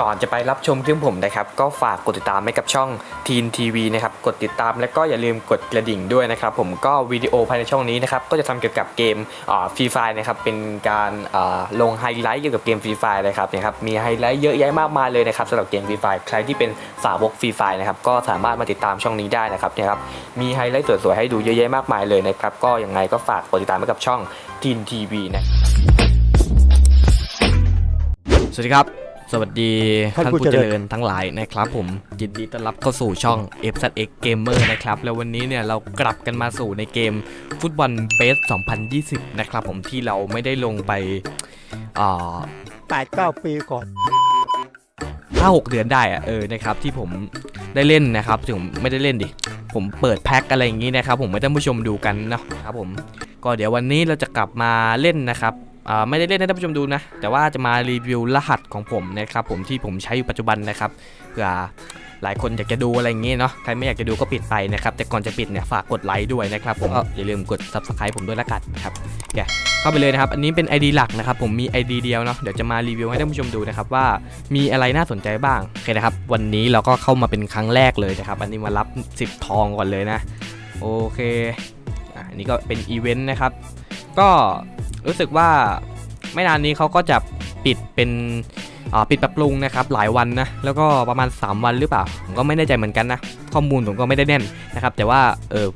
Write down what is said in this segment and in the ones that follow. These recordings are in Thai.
ก่อนจะไปรับชมคลิปผมนะครับ ก็ฝากกดติดตามให้กับช่องทีนทีวีนะครับ กดติดตามแล้วก็อย่าลืมกดกระดิ่งด้วยนะครับ ผมก็วิดีโอภายในช่องนี้นะครับ ก็จะทำเกี่ยวกับเกมฟรีไฟนะครับ เป็นการอ่าลงไฮไลท์เกี่ยวกับเกมฟรีไฟนะครับนะครับ มีไฮไลท์เยอะแยะมากมายเลยนะครับสำหรับเกมฟรีไฟใครที่เป็นสาวกฟรีไฟนะครับ ก็สามารถมาติดตามช่องนี้ได้นะครับเนะครับ มีไฮไลท์สวยๆให้ดูเยอะแยะมากมายเลยนะครับ ก็ยังไงก็ฝากกดติดตามให้กับช่องทีนทีวีนะสวัสดีครับ สวัสดีท่านท่านผู้ผู้เจเจริริญญทั้งหลายนะครับผมยินดีต้อนรับเข้าสู่ช่อง FZX Gamer นะครับ แล้ววันนี้เนี่ยเรากลับกันมาสู่ในเกมฟุตบอลเบส 2020 นะครับผมที่เราไม่ได้ลงไปอ่าแปดเก้าปีก่อนห้าหกเดือนได้อะเออนะครับที่ผมได้เล่นนะครับถึงผมไม่ได้เล่นดิ ผมเปิดแพ็คอะไรอย่างนี้นะครับ ผมให้ท่านผู้ชมดูกันเนาะครับผมก็เดี๋ยววันนี้เราจะกลับมาเล่นนะครับอ่า ไม่ได้เล่นให้ท่านผู้ชมดูนะ แต่ว่าจะมารีวิวรหัสของผมนะครับผมที่ผมใช้อยู่ปัจจุบันนะครับเผื่อหลายคนอยากจะดูอะไรอย่างนี้เนาะใครไม่อยากจะดูก็ปิดไปนะครับ แต่ก่อนจะปิดเนี่ยฝากกดไลค์ด้วยนะครับผมก็อย่าลืมกด subscribe ผมด้วยละกันนะครับโอเคเข้าไปเลยนะครับ อันนี้เป็น ID หลักนะครับผมมี ID เดียวเนาะเดี๋ยวจะมารีวิวให้ท่านผู้ชมดูนะครับว่ามีอะไรน่าสนใจบ้างโอเคนะครับ วันนี้เราก็เข้ามาเป็นครั้งแรกเลยนะครับ อันนี้มารับ 10 ทองก่อนเลยนะ โอเคอะอันนี้ก็เป็นอีเวนต์นะครับ ก็ รู้สึกว่าไม่นานนี้เขาก็จะปิดเป็นปิดปรับปรุงนะครับหลายวันนะแล้วก็ประมาณ 3 วันหรือเปล่าผมก็ไม่แน่ใจเหมือนกันนะข้อมูลผมก็ไม่ได้แน่นนะครับ แต่ว่าเออ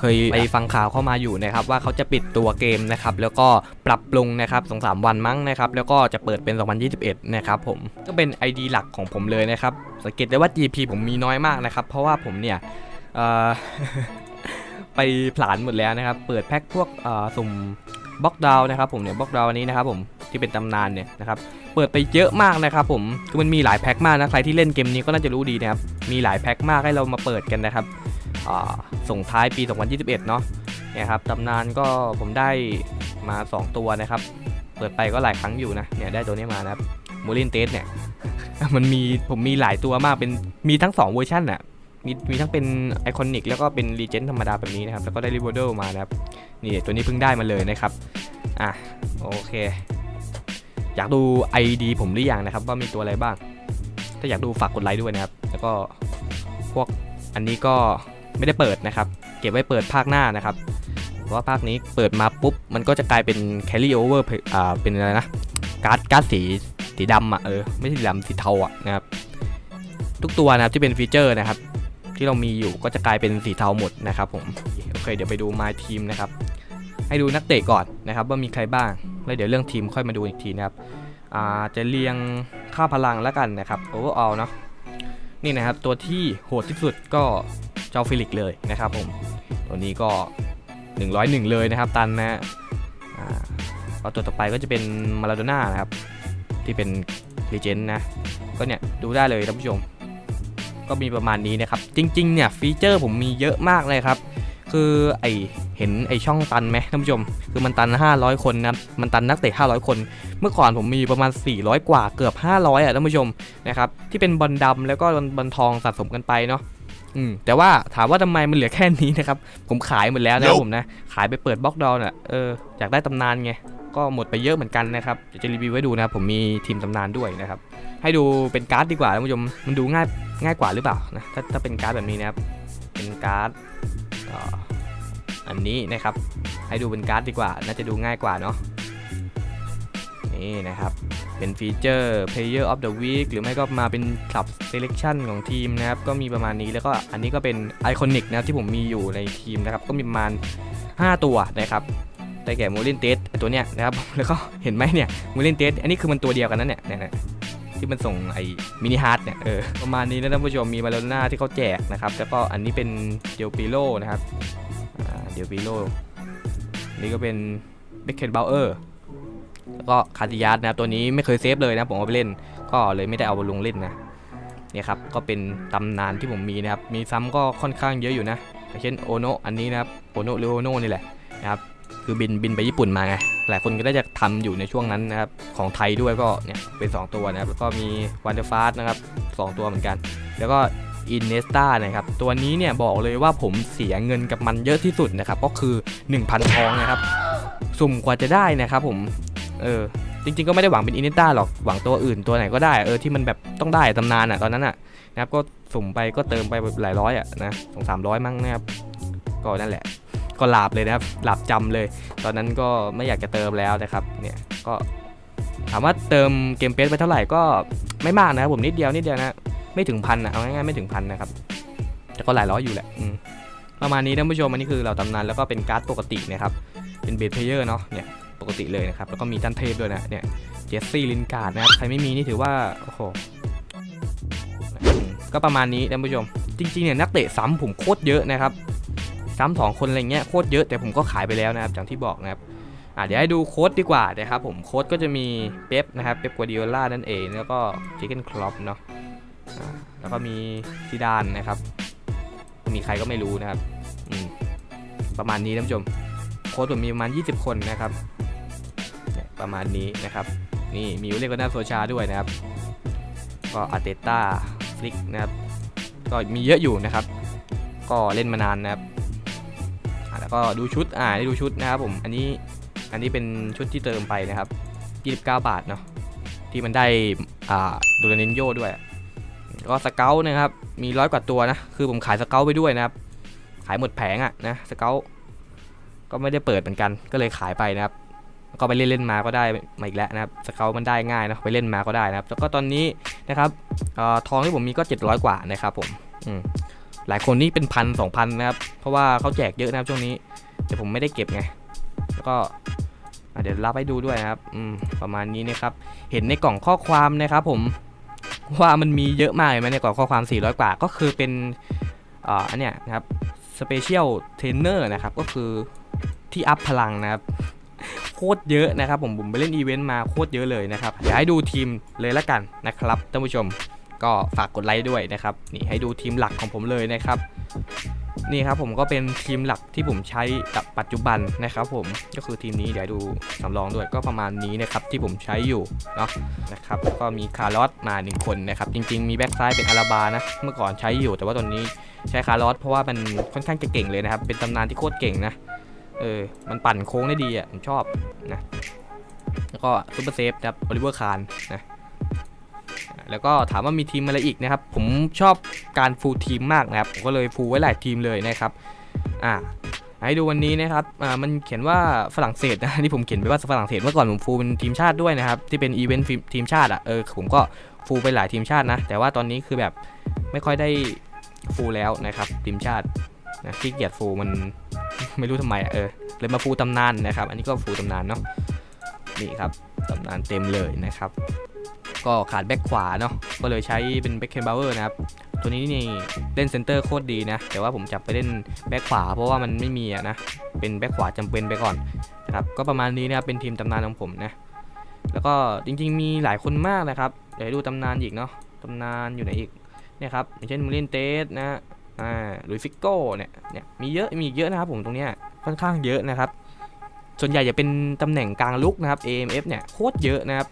เคยไปฟังข่าวเข้ามาอยู่นะครับว่าเขาจะปิดตัวเกมนะครับแล้วก็ปรับปรุงนะครับสองสามวันมั้งนะครับแล้วก็จะเปิดเป็น 2021 นะครับผมก็เป็น ID หลักของผมเลยนะครับสังเกตได้ว่า GP ผมมีน้อยมากนะครับเพราะว่าผมเนี่ยไปผลานหมดแล้วนะครับ เปิดแพ็คพวกสุ่ม บล็อกดาวนะครับผมเนี่ยบล็อกดาวอันนี้นะครับผมที่เป็นตำนานเนี่ยนะครับเปิดไปเยอะมากนะครับผมคือมันมีหลายแพ็คมากนะใครที่เล่นเกมนี้ก็น่าจะรู้ดีนะครับมีหลายแพ็คมากให้เรามาเปิดกันนะครับส่งท้ายปี 2021 เนาะเนี่ยครับตำนานก็ผมได้มา 2 ตัวนะครับ เปิดไปก็หลายครั้งอยู่นะเนี่ยได้ตัวนี้มานะครับมูลินเตสเนี่ยมันมีผมมีหลายตัวมากเป็นมีทั้ง 2 เวอร์ชันอะ มีมีทั้งเป็นไอคอนิกแล้วก็เป็นรีเจนธรรมดาแบบนี้นะครับ แล้วก็ได้รีวอร์เดมานะครับ นี่ตัวนี้เพิ่งได้มาเลยนะครับ อะ โอเค อยากดู ID ผมหรือยังนะครับ ว่ามีตัวอะไรบ้าง ถ้าอยากดูฝากกดไลค์ด้วยนะครับ แล้วก็พวกอันนี้ก็ไม่ได้เปิดนะครับ เก็บไว้เปิดภาคหน้านะครับเพราะว่าภาคนี้เปิดมาปุ๊บ มันก็จะกลายเป็น carry over อ่าเป็นอะไรนะการ์ดการ์ดสีสีดำอะเออไม่ใช่สีดำสีเทาอะนะครับทุกตัวนะครับที่เป็นฟีเจอร์นะครับ ที่เรามีอยู่ก็จะกลายเป็นสีเทาหมดนะครับผมโอเคเดี๋ยวไปดู my team นะครับให้ดูนักเตะก่อนนะครับว่ามีใครบ้างแล้วเดี๋ยวเรื่องทีมค่อยมาดูอีกทีนะครับอ่าจะเรียงค่าพลังแล้วกันนะครับ overall เนาะนี่นะครับตัวที่โหดที่สุดก็เจ้าฟิลิกเลยนะครับผมตัวนี้ก็ 101 เลยนะครับตันนะฮะอ่าก็ตัวต่อไปก็จะเป็นมาราโดน่านะครับที่เป็นลีเจนนะก็เนี่ยดูได้เลยท่านผู้ชม ก็มีประมาณนี้นะครับ จริงๆเนี่ยฟีเจอร์ผมมีเยอะมากเลยครับ คือไอเห็นไอช่องตันไหมท่านผู้ชม คือมันตัน 500 คนนะครับมันตันนักเตะ 500 คน เมื่อก่อนผมมีประมาณ 400 กว่าเกือบ 500อะท่านผู้ชมนะครับที่เป็นบอลดำแล้วก็บอลทองสะสมกันไปเนาะอืมแต่ว่าถามว่าทำไมมันเหลือแค่นี้นะครับ ผมขายหมดแล้วนะครับผมนะ ขายไปเปิดบล็อกดาวน์น่ะเอออยากได้ตำนานไงก็หมดไปเยอะเหมือนกันนะครับเดี๋ยวจะรีวิวให้ดูนะครับผมมีทีมตำนานด้วยนะครับ ให้ดูเป็นการ์ดดีกว่าท่านผู้ชมมันดูง่าย ง่ายกว่าหรือเปล่านะถ้าถ้าเป็นการ์ดแบบนี้นะครับ เป็นการ์ดอันนี้นะครับ ให้ดูเป็นการ์ดดีกว่า น่าจะดูง่ายกว่าเนาะนี่นะครับ เป็นฟีเจอร์ Player of the Week หรือไม่ก็มาเป็น Club Selection ของทีมนะครับ ก็มีประมาณนี้แล้วก็อันนี้ก็เป็นไอคอนิกนะครับที่ผมมีอยู่ในทีมนะครับ ก็มีประมาณ 5 ตัวนะครับได้แก่มูลินเตสตัวเนี้ยนะครับ แล้วก็เห็นไหมเนี่ยมูลินเตสอันนี้คือมันตัวเดียวกันนั่นเนี่ยเนี่ยเนี่ย ที่มันส่งไอ้มินิฮาร์ดเนี่ยเออประมาณนี้นะท่านผู้ชมมีมาโลน่าที่เขาแจกนะครับแล้วก็อันนี้เป็นเดียวปิโลนะครับอ่าเดียวปิโลนี่ก็เป็นเบคเคนเบลเออร์แล้วก็คาติยาสนะครับตัวนี้ไม่เคยเซฟเลยนะผมเอาไปเล่น ก็เลยไม่ได้เอามาลงเล่นนะเนี่ยครับก็เป็นตำนานที่ผมมีนะครับมีซ้ำก็ค่อนข้างเยอะอยู่นะอย่างเช่นโอโนะอันนี้นะครับโอโนะหรือโอโนะนี่แหละนะครับ คือบินบินไปญี่ปุ่นมาไง หลายคนก็ได้จะทำอยู่ในช่วงนั้นนะครับ ของไทยด้วยก็เนี่ยเป็น 2 ตัวนะครับ แล้วก็มีวันเดอร์ฟาสนะครับสองตัวเหมือนกัน แล้วก็อินเนสตานะครับ ตัวนี้เนี่ยบอกเลยว่าผมเสียเงินกับมันเยอะที่สุดนะครับ ก็คือ 1,000ทองนะครับ สุ่มกว่าจะได้นะครับผม เออ จริงๆ ก็ไม่ได้หวังเป็นอินิต้าหรอก หวังตัวอื่นตัวไหนก็ได้ เออ ที่มันแบบต้องได้ตำนานอะ ตอนนั้นอะนะครับ ก็สุ่มไปก็เติมไปหลายร้อยอะนะสองสามร้อยมั้งนะครับ ก็นั่นแหละ ก็หลาบเลยนะครับหลาบจำเลย ตอนนั้นก็ไม่อยากจะเติมแล้วนะครับเนี่ยก็ถามว่าเติมเกมเปสไปเท่าไหร่ก็ไม่มากนะครับผมนิดเดียวนิดเดียวนะไม่ถึงพันนะเอาง่ายๆไม่ถึงพันนะครับแต่ก็หลายร้อยอยู่แหละประมาณนี้ท่านผู้ชมอันนี้คือเราตำนานแล้วก็เป็นการ์ดปกตินะครับเป็นเบสเพลเยอร์เนาะเนี่ยปกติเลยนะครับแล้วก็มีท่านเทพด้วยนะเนี่ยเจสซี่ลินการ์ดนะครับใครไม่มีนี่ถือว่าโอ้โหก็ประมาณนี้ท่านผู้ชม จริงๆเนี่ยนักเตะซ้ำผมโคตรเยอะนะครับ ซ้ำสองคนอะไรเงี้ยโคตรเยอะแต่ผมก็ขายไปแล้วนะครับอย่างที่บอกนะครับอะเดี๋ยวให้ดูโค้ดดีกว่านะครับผมโค้ดก็จะมีเป๊ปนะครับเป๊ปกัวดิโอล่านั่นเองแล้วก็จิเกนคลอปเนาะอ่าแล้วก็มีซิดานนะครับ มีใครก็ไม่รู้นะครับอืมประมาณนี้ท่านผู้ชมโค้ดผมมีประมาณ 20 คนนะครับประมาณนี้นะครับ นี่มีวิลเลียกนาโซชาด้วยนะครับ ก็อาร์เตต้าฟลิกนะครับ ก็มีเยอะอยู่นะครับ ก็เล่นมานานนะครับ ก็ดูชุด อ่าได้ดูชุดนะครับผม อันนี้ อันนี้เป็นชุดที่เติมไปนะครับ 29 บาทเนาะ ที่มันได้ อ่าดูรานินโยด้วย ก็สเกลนะครับ มีร้อยกว่าตัวนะ คือผมขายสเกลไปด้วยนะครับ ขายหมดแผงอะ่ะนะสเกลก็ไม่ได้เปิดเหมือนกัน ก็เลยขายไปนะครับ ก็ไปเล่นเล่นมาก็ได้มาอีกแล้วนะครับ สเกลมันได้ง่ายนะไปเล่นมาก็ได้นะครับ แล้วก็ตอนนี้นะครับอ่อทองที่ผมมีก็ 700 กว่านะครับผม อืม หลายคนนี่เป็นพันสองพันนะครับ เพราะว่าเขาแจกเยอะนะครับช่วงนี้แต่ผมไม่ได้เก็บไง แล้วก็เดี๋ยวรับให้ดูด้วยนะครับอืมประมาณนี้นะครับ เห็นในกล่องข้อความนะครับผมว่ามันมีเยอะมากเลยไหมในกล่องข้อความ 400 กว่า ก็คือเป็นอ่าอันเนี้ยนะครับสเปเชียลเทรนเนอร์นะครับ ก็คือที่อัพพลังนะครับ โคตรเยอะนะครับ ผมผมไปเล่นอีเวนต์มาโคตรเยอะเลยนะครับเดี๋ยวให้ดูทีมเลยละกันนะครับท่านผู้ชม ก็ฝากกดไลค์ด้วยนะครับนี่ให้ดูทีมหลักของผมเลยนะครับนี่ครับผมก็เป็นทีมหลักที่ผมใช้กับปัจจุบันนะครับผมก็คือทีมนี้เดี๋ยวดูสำรองด้วยก็ประมาณนี้นะครับที่ผมใช้อยู่เนาะนะครับก็มีคาร์ลอสมาหนึ่งคนนะครับจริงๆมีแบ็กซ้ายเป็นอาราบานะเมื่อก่อนใช้อยู่แต่ว่าตอนนี้ใช้คาร์ลอสเพราะว่ามันค่อนข้างจะเก่งเลยนะครับเป็นตำนานที่โคตรเก่งนะเออมันปั่นโค้งได้ดีอะผมชอบนะแล้วก็ซูเปอร์เซฟนะครับโอลิเวอร์คานนะ แล้วก็ถามว่ามีทีมอะไรอีกนะครับ ผมชอบการฟูลทีมมากนะครับ ผมก็เลยฟูลไว้หลายทีมเลยนะครับ อ่า ให้ดูวันนี้นะครับ อ่า มันเขียนว่าฝรั่งเศสนะที่ผมเขียนไปว่าฝรั่งเศสเมื่อก่อนผมฟูลเป็นทีมชาติด้วยนะครับ ที่เป็นอีเวนต์ทีมชาติอะ เออ ผมก็ฟูลไปหลายทีมชาตินะ แต่ว่าตอนนี้คือแบบไม่ค่อยได้ฟูลแล้วนะครับ ทีมชาตินะขี้เกียจฟูลมันไม่รู้ทำไมอเออ เลยมาฟูลตำนานนะครับ อันนี้ก็ฟูลตำนานเนาะ นี่ครับตำนานเต็มเลยนะครับ ก็ขาดแบ็คขวาเนาะก็เลยใช้เป็นแบ็คเคนบาวเวอร์นะครับตัวนี้นี่เล่นเซนเตอร์โคตรดีนะ แต่ว่าผมจับไปเล่นแบ็คขวา เพราะว่ามันไม่มีอะนะ เป็นแบ็คขวาจำเป็นไปก่อนนะครับก็ประมาณนี้นะครับเป็นทีมตำนานของผมนะแล้วก็จริงๆมีหลายคนมากนะครับเดี๋ยวดูตำนานอีกเนาะตำนานอยู่ไหนอีกเนี่ยครับอย่างเช่นมูรินเตสนะอ่าลุยฟิกโก้เนี่ยเนี่ยมีเยอะมีเยอะนะครับผมตรงเนี้ยค่อนข้างเยอะนะครับ ส่วนใหญ่จะเป็นตำแหน่งกลางลุกนะครับ AMF เนี่ยโคตรเยอะนะครับ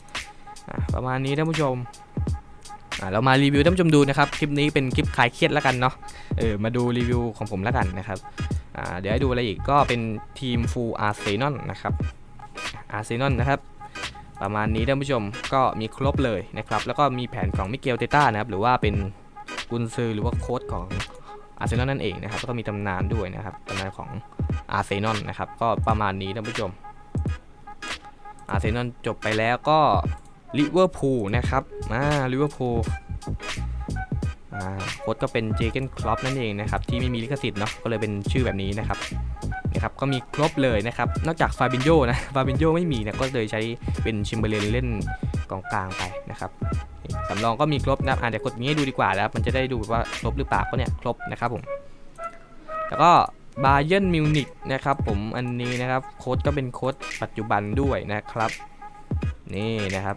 ประมาณนี้ท่านผู้ชมเรามารีวิวท่านผู้ชมดูนะครับ คลิปนี้เป็นคลิปคลายเครียดแล้วกันเนาะเออมาดูรีวิวของผมแล้วกันนะครับเดี๋ยวให้ดูอะไรอีกก็เป็นทีมฟูลอาร์เซนอลนะครับอาร์เซนอลนะครับ ประมาณนี้ท่านผู้ชมก็มีครบเลยนะครับ แล้วก็มีแผนของมิเกลเตต้านะครับ หรือว่าเป็นกุนซือหรือว่าโค้ชของอาร์เซนอลนั่นเองนะครับแล้วก็มีตำนานด้วยนะครับตำนานของอาร์เซนอลนะครับ ก็ประมาณนี้ท่านผู้ชมอาร์เซนอลจบไปแล้วก็ ลิเวอร์พูลนะครับอ่าลิเวอร์พูลอ่าโค้ชก็เป็นเจเกนคลอปนั่นเองนะครับ ที่ไม่มีลิขสิทธิ์เนาะก็เลยเป็นชื่อแบบนี้นะครับนะครับก็มีครบเลยนะครับ นอกจากฟาบินโยนะฟาบินโยไม่มีนะก็เลยใช้เป็นชิมเบเลนเล่นกองกลางไปนะครับสำรองก็มีครบนะครับอ่าเดี๋ยวกดนี้ให้ดูดีกว่าแล้วมันจะได้ดูว่าครบหรือเปล่าก็เนี่ยครบนะครับผมแล้วก็บาเย r n นมิวนิกนะครับผมอันนี้นะครับโค้ดก็เป็นโค้ดปัจจุบันด้วยนะครับ นี่นะครับ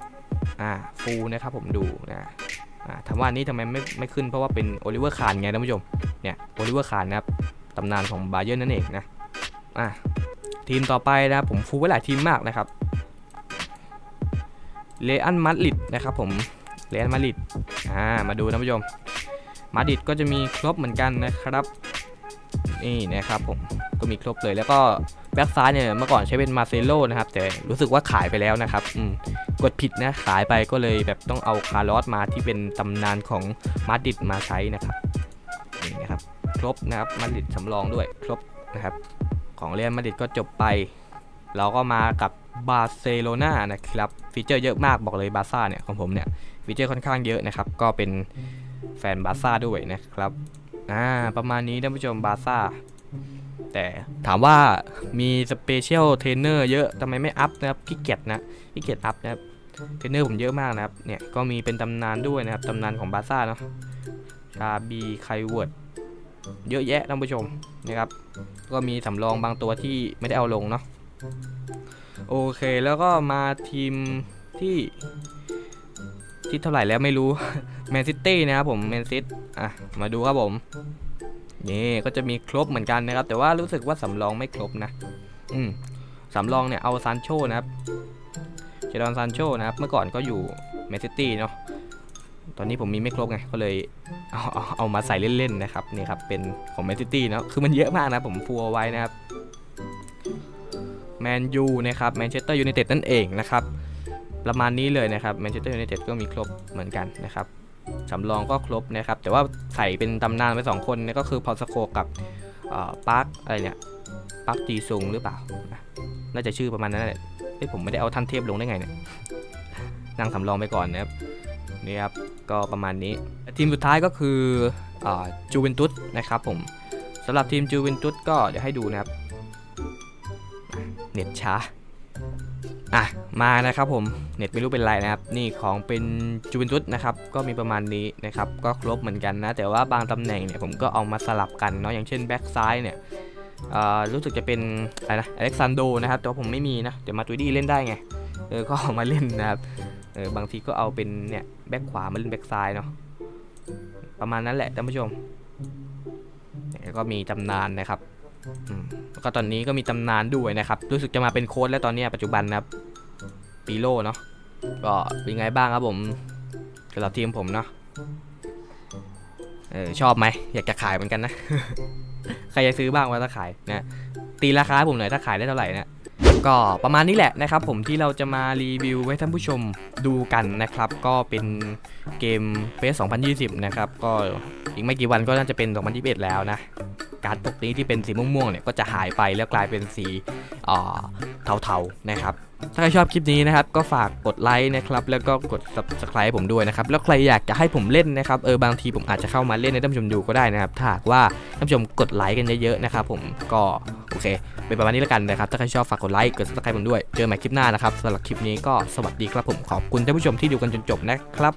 อ่าฟูนะครับผมดูนะอ่าถามว่านี้ทำไมไม่ไม่ขึ้นเพราะว่าเป็นโอลิเวอร์คานไงท่านผู้ชมเนี่ยโอลิเวอร์คานนะครับตำนานของบาเย r n นั่นเองนะอ่าทีมต่อไปนะครับผมฟูไว้หลายทีมมากนะครับเลอันมาดริดนะครับผมเลอันมาดริดอ่ามาดูท่านผู้ชมมาดริดก็จะมีครบเหมือนกันนะครับนี่นะครับผมก็มีครบเลยแล้วก็ แบ็กซ้ายเนี่ยเมื่อก่อนใช้เป็นมาเซโลนะครับแต่รู้สึกว่าขายไปแล้วนะครับกดผิดนะขายไปก็เลยแบบต้องเอาคาร์ลอสมาที่เป็นตำนานของมาดริดมาใช้นะครับนี่นะครับครบนะครับมาดริดสำรองด้วยครบนะครับของเรียนมาดริดก็จบไป เราก็มากับบาร์เซโลนานะครับฟีเจอร์เยอะมากบอกเลยบาร์ซ่าเนี่ยของผมเนี่ยฟีเจอร์ค่อนข้างเยอะนะครับก็เป็นแฟนบาร์ซ่าด้วยนะครับอ่าประมาณนี้ท่านผู้ชมบาร์ซ่า แต่ถามว่ามีสเปเชียลเทรนเนอร์เยอะทำไมไม่อัพนะครับขี้เกียจนะขี้เกียจอัพนะครับเทรนเนอร์ผมเยอะมากนะครับเนี่ยก็มีเป็นตำนานด้วยนะครับตำนานของบาซ่าเนาะชาบีไคเวิร์ดเยอะแยะท่านผู้ชมนะครับ ก็มีสำรองบางตัวที่ไม่ได้เอาลงเนาะโอเคแล้วก็มาทีมที่ที่เท่าไหร่แล้วไม่รู้แมนซิตี้นะครับผมแมนซิตอะมาดูครับผม นี่ก็จะมีครบเหมือนกันนะครับ แต่ว่ารู้สึกว่าสำรองไม่ครบนะ อืมสำรองเนี่ยเอาซานโชนะครับเจดอนซานโชนะครับ เมื่อก่อนก็อยู่แมนซิตี้เนาะตอนนี้ผมมีไม่ครบไงก็เลยเอาเอาเอามาใส่เล่นๆนะครับนี่ครับเป็นของแมนซิตี้เนาะคือมันเยอะมากนะผมฟัวไว้นะครับแมนยูนะครับแมนเชสเตอร์ยูไนเต็ดนั่นเองนะครับประมาณนี้เลยนะครับแมนเชสเตอร์ยูไนเต็ดก็มีครบเหมือนกันนะครับ สำรองก็ครบนะครับ แต่ว่าใส่เป็นตำนานไปสองคนนี่ก็คือพอสโคกับปาร์คอะไรเนี่ยปาร์คจีซุงหรือเปล่า น่าจะชื่อประมาณนั้นแหละเฮ้ยผมไม่ได้เอาท่านเทพลงได้ไงเนี่ยนั่งสำรองไปก่อนนะครับนี่ครับก็ประมาณนี้ ทีมสุดท้ายก็คือจูเวนตุสนะครับผมสำหรับทีมจูเวนตุสก็เดี๋ยวให้ดูนะครับ เน็ตช้า อะมานะครับผมเน็ตไม่รู้เป็นไรนะครับ นี่ของเป็นจูเวนตุสนะครับก็มีประมาณนี้นะครับก็ครบเหมือนกันนะ แต่ว่าบางตำแหน่งเนี่ยผมก็เอามาสลับกันเนาะอย่างเช่นแบ็กซ้ายเนี่ยรู้สึกจะเป็นอะไรนะอเล็กซานโดนะครับแต่ว่าผมไม่มีนะเดี๋ยวมาตุยดี้เล่นได้ไงเออก็เอามาเล่นนะครับเออบางทีก็เอาเป็นเนี่ยแบ็กขวามาเล่นแบ็กซ้ายเนาะประมาณนั้นแหละท่านผู้ชมแล้วก็มีตำนานนะครับ อืมแล้วก็ตอนนี้ก็มีตำนานด้วยนะครับ รู้สึกจะมาเป็นโค้ดแล้วตอนนี้ปัจจุบันนะครับปีโลเนาะก็เป็นไงบ้างครับผมสำหรับทีมผมเนาะเออชอบไหมอยากจะขายเหมือนกันนะ ใครจะซื้อบ้างวะถ้าขายนะตีราคาให้ผมหน่อยถ้าขายได้เท่าไหร่นะก็ประมาณนี้แหละนะครับ ผมที่เราจะมารีวิวให้ท่านผู้ชมดูกันนะครับ ก็เป็นเกมเฟส2020 นะครับ ก็อีกไม่กี่วันก็น่าจะเป็น 2021 แล้วนะ การดปกนี้ที่เป็นสีม่วงๆเนี่ยก็จะหายไปแล้วกลายเป็นสีเทาๆนะครับถ้าใครชอบคลิปนี้นะครับก็ฝากกดไลค์นะครับแล้วก็กด subscribe ผมด้วยนะครับแล้วใครอยากจะให้ผมเล่นนะครับเออบางทีผมอาจจะเข้ามาเล่นให้ท่านผู้ชมดูก็ได้นะครับถ้าหากว่าท่านผู้ชมกดไลค์กันเยอะๆนะครับผมก็โอเคเป็นประมาณนี้แล้วกันนะครับถ้าใครชอบฝากกดไลค์กด subscribe ผมด้วยเจอกันใหม่คลิปหน้านะครับสำหรับคลิปนี้ก็สวัสดีครับผมขอบคุณท่านผู้ชมที่ดูกันจนจบนะครับ